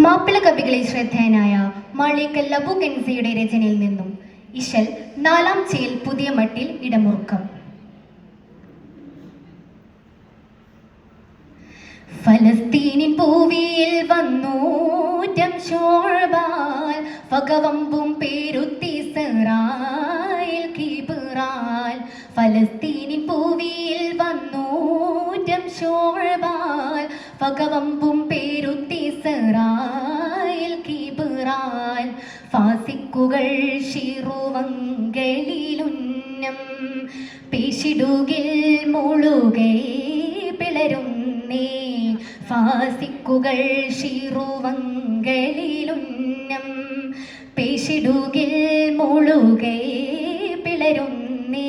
മാപ്പിള കവികളിൽ ശ്രദ്ധേയനായ മാളിക്കൽ ലബു കെൻസയുടെ രചനയിൽ നിന്നും ഇശൽ നാലാം ചേൽ പുതിയ മട്ടിൽ ഇടമുറുക്കം. ഫലസ്തീനിൻ പൂവിയിൽ വന്നൂറ്റം ഷോഴ്ബാൽ ഫകവമ്പും പേരുത്തി സെറായിൽ കീബിറാൽ ഫലസ്തീനിൻ പൂവിയിൽ വന്നൂറ്റം ഷോഴ്ബാൽ ഫകവമ്പും പേരുത്തി സെറായിൽ കീബിറാൽ ഫാസിക്കുകൾ ഷിറുവങ്കലിലുന്നം പേശിടുകിൽ മുളുകേ പിളരുന്നേ ഫാസിക്കുകൾ ശിറുവങ്കലിലുന്നം പേശിടുകിൽ മുളുകേ പിളരുന്നേ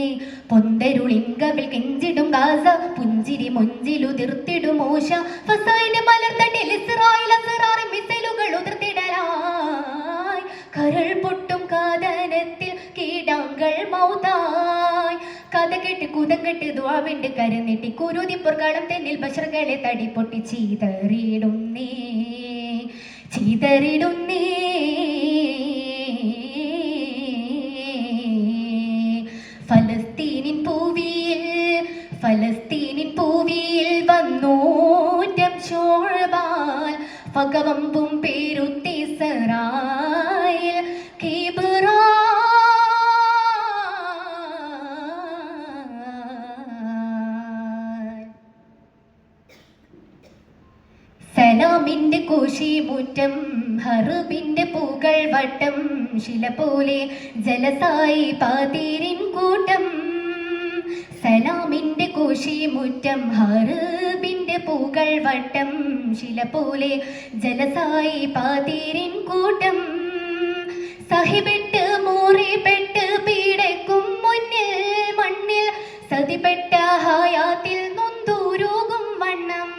പൊന്തരുളിങ്കവിൽ കെഞ്ചിടും ഗാസ പുഞ്ചിരി മൊഞ്ചിലുതിർത്തിടും മോശ ഫസൈനെ മലർത്തട്ടിൽ ഇസ്രായേൽ അസറാറി മിസൈലുകൾ ഉതിർത്തിടലായി കരൾ പൊട്ടും കാതനത്തിൽ കീടങ്ങൾ മൗതായി. കഥ കെട്ട് കുതം കെട്ട് ദ്വാവിണ്ട് കരനെട്ടി കുരുതിപ്പുർ തെന്നിൽ ബഷറുകളെ തടി പൊട്ടി ചീതറിയിടുന്നേ ചീതറിടുന്നേ പകവമ്പും പേരുത്തി സറായിൽ സലാമിന്റെ കോശിമുറ്റം ഹറുബിന്റെ പൂകൾ വട്ടം ശില പോലെ ജലസായി പാതിരിൻ കൂട്ടം. സലാമിന്റെ കോശിമുറ്റം ഹറുബിന്റെ പൂകൾ വട്ടം ശില പോലെ ജലസായി പാതിരിൻ കൂട്ടം. സഹിബെട്ട് മൂറിപ്പെട്ട് പീടക്കും മുന്നിൽ മണ്ണിൽ സതിപ്പെട്ട ഹായാത്തിൽ നൊന്തൂരോകും വണ്ണം.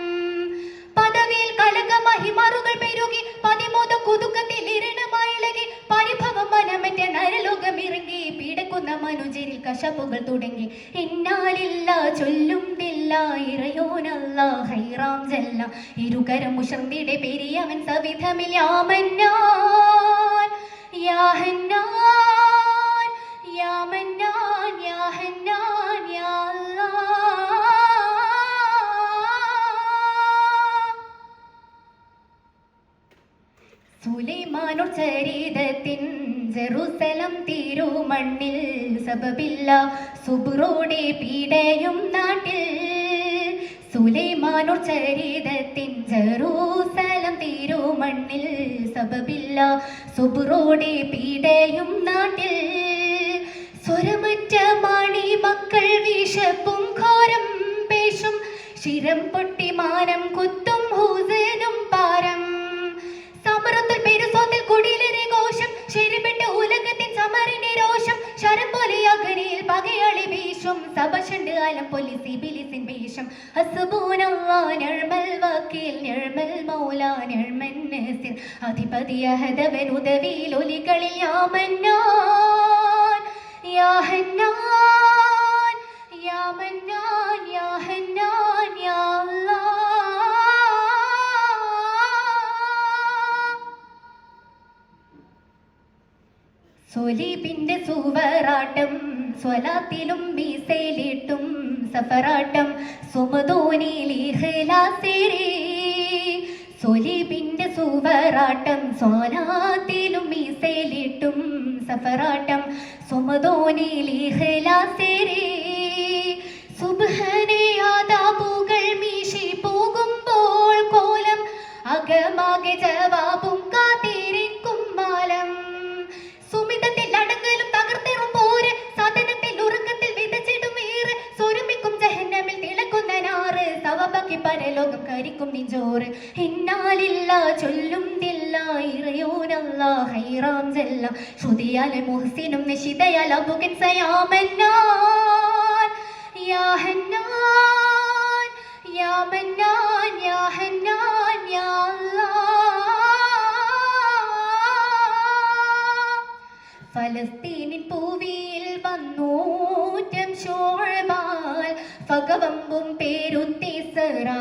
പദവിയിൽ കലക മഹിമാറുകൾ പെരുകി പതിമൂത കുതുക്കത്തിൽ ഇരണമായിളകി പരിഭവം മനമറ്റ നരലോകം ഇറങ്ങി പീഡക്കുന്ന മനുജരിൽ കശപ്പുകൾ തുടങ്ങി. ഇന്നാലില്ല ചൊല്ലുന്നില്ല ഇറയോനല്ല ഹൈറാം ജല്ല. ഇരുകരം മുഷർന്നിടെ പെരിയവൻ സവിധമിൽ യാമന്നാൻ യാഹന്നാൻ യാമന്നാൻ യാഹന്നാൻ യാ അല്ലാഹ് സുലൈമാനു ചരിതത്തിൻ ജെറുസലം തിരുമണ്ണിൽ സബബില്ല സുബ്രോടെ പീഡയും നാട്ടിൽ. സുലൈമാനൂർ ചരിതത്തിൻ ജെറൂസലം തിരുമണ്ണിൽ സബബില്ല സുബ്രോടെ പീഡയും നാട്ടിൽ. സ്വരമറ്റ മാണി മക്കൾ വിശപ്പും ഘോരം പേശും. ശിരം പൊട്ടി മാനം കുത്തും പകയാളി വീശും സബശണ്ട് ആലം പൊലിസി ബിലിസിൻ വേഷം വക്കീൽ നിർമൽ മൗല നിർമൻ നസീർ. അധിപതി അഹദവൻ ഉദവിയിൽ ഒലികളിൽ യാമന്നാൻ യാഹന്നാൻ യാമന്നാൻ യാഹന്നാൻ യാ അല്ലാഹ് സുവറാട്ടം സ്വലാത്തിലും മീസയിലിട്ടും സഫറാട്ടം സുമതോനിലിഹലാസേരേ. സൊലീബിന്റെ സുവറാട്ടം സ്വലാത്തിലും മീസയിലിട്ടും സഫറാട്ടം സുമതോനിലിഹലാസേരേ. നിഞ്ചോറ് ഇന്നാലില്ല ചൊല്ലുന്നില്ല ഇറയോനല്ല ഹൈറാം ജല്ല ശ്രുതിയാലെ മുഹസിനും നിശിതയാൽ അബുകൻ സയാമന്നാൻ യാ ഹന്നാൻ യാ യാ ഹന്നാൻ യാ ഫലസ്തീനിൻ പൂവിയിൽ വന്നൂറ്റം ഷോഴ്ബാൽ ഫകവമ്പും പേരുത്തി സറാ